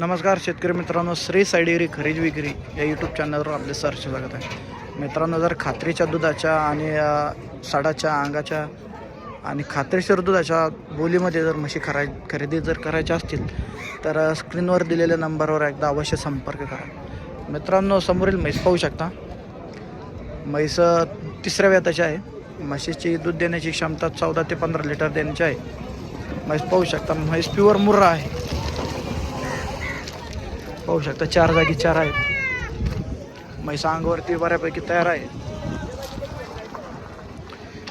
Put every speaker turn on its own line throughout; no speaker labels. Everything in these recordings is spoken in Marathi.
नमस्कार शेतकरी मित्रांनो श्री सायडेरी खरेदी विक्री या यूट्यूब चॅनलवर आपले सर्च स्वागत आहे. मित्रांनो जर खात्रीच्या दुधाच्या आणि साडाच्या अंगाच्या आणि खात्रीशीर दुधाच्या बोलीमध्ये जर म्हशी खरा खरेदी जर करायच्या असतील तर स्क्रीनवर दिलेल्या नंबरवर एकदा अवश्य संपर्क करा. मित्रांनो समोरील म्हैस पाहू शकता. म्हैस तिसऱ्या व्याताची आहे. म्हशीची दूध देण्याची क्षमता चौदा ते पंधरा लिटर देण्याची आहे. म्हैस पाहू शकता म्हैस प्युअर मुर्रा आहे. पाहू शकता चार जागी चार आहेत. म्हैस अंगावरती बऱ्यापैकी तयार आहे.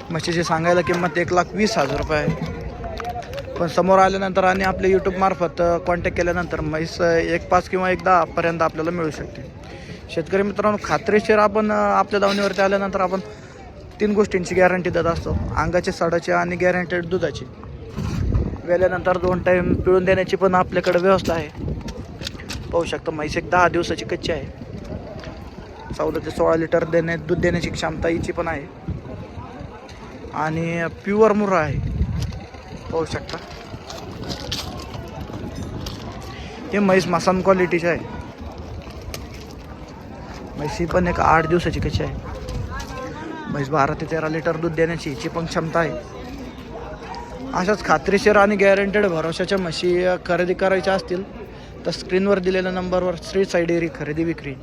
म्हशीची सांगायला किंमत एक लाख वीस हजार रुपये आहे. पण समोर आल्यानंतर आणि आपल्या यूट्यूबमार्फत कॉन्टॅक्ट केल्यानंतर म्हैस एक पाच किंवा एक दहापर्यंत आपल्याला मिळू शकते. शेतकरी मित्रांनो खात्रीशीर आपण आपल्या दावणीवरती आल्यानंतर आपण तीन गोष्टींची गॅरंटी देत असतो. अंगाची सडाची आणि गॅरंटेड दुधाची. वेल्यानंतर दोन टाईम पिळून देण्याची पण आपल्याकडे व्यवस्था आहे. पाहू शकता म्हैस एक दहा दिवसाची कच्ची आहे. चौदा ते सोळा लिटर देणे दूध देण्याची क्षमता हिची पण आहे. आणि प्युअर मुर्रा आहे. पाहू शकता. हे म्हैस मसान क्वालिटीचे आहे. म्हैसी पण एक आठ दिवसाची कच्ची आहे. म्हैस बारा ते तेरा लिटर दूध देण्याची हिची पण क्षमता आहे. अशाच खात्रीशीर आणि गॅरंटेड भरोशाच्या म्हशी खरेदी करायच्या असतील तर स्क्रीनवर दिलेल्या नंबरवर श्री साई डेअरी खरेदी विक्री.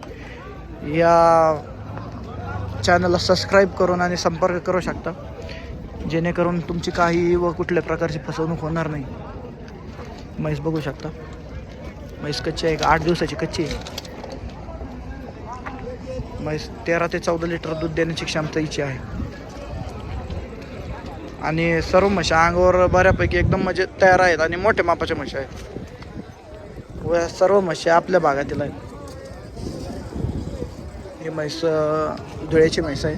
या चॅनलला सबस्क्राईब करून आणि संपर्क करू शकता. जेणेकरून तुमची काही व कुठल्या प्रकारची फसवणूक होणार नाही. म्हैस बघू शकता. म्हैस कच्ची आहे एक आठ दिवसाची कच्ची आहे. म्हैस तेरा ते चौदा लिटर दूध देण्याची क्षमता हिची आहे. आणि सर्व म्हशी अंगावर बऱ्यापैकी एकदम म्हणजे तयार आहेत आणि मोठ्या मापाच्या म्हशी आहेत. व या सर्व म्हशी आपल्या भागातील आहेत. ही म्हैस धुळ्याची म्हैस आहे.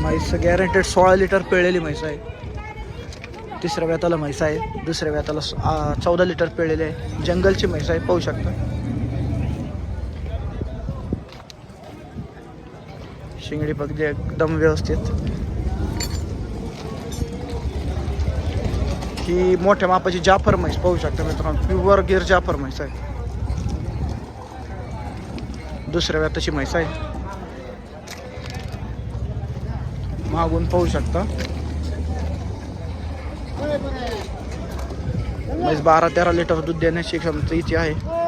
म्हैस गॅरंटेड सोळा लिटर पिळलेली म्हैस आहे. तिसऱ्या व्याताला म्हैस आहे. दुसऱ्या व्याताला चौदा लिटर पिळलेली आहे. जंगलची म्हैस आहे पाहू शकता. शिंगडी बघली एकदम व्यवस्थित. ही मोठ्या मापाची जाफर म्हैस पाहू शकता मित्रांनो. प्युअर गिर जाफर म्हैस आहे. दुसऱ्या वेळा तशी म्हैस आहे. मागून पाहू शकता. म्हैस बारा तेरा लिटर दूध देण्याची क्षमता इथे आहे.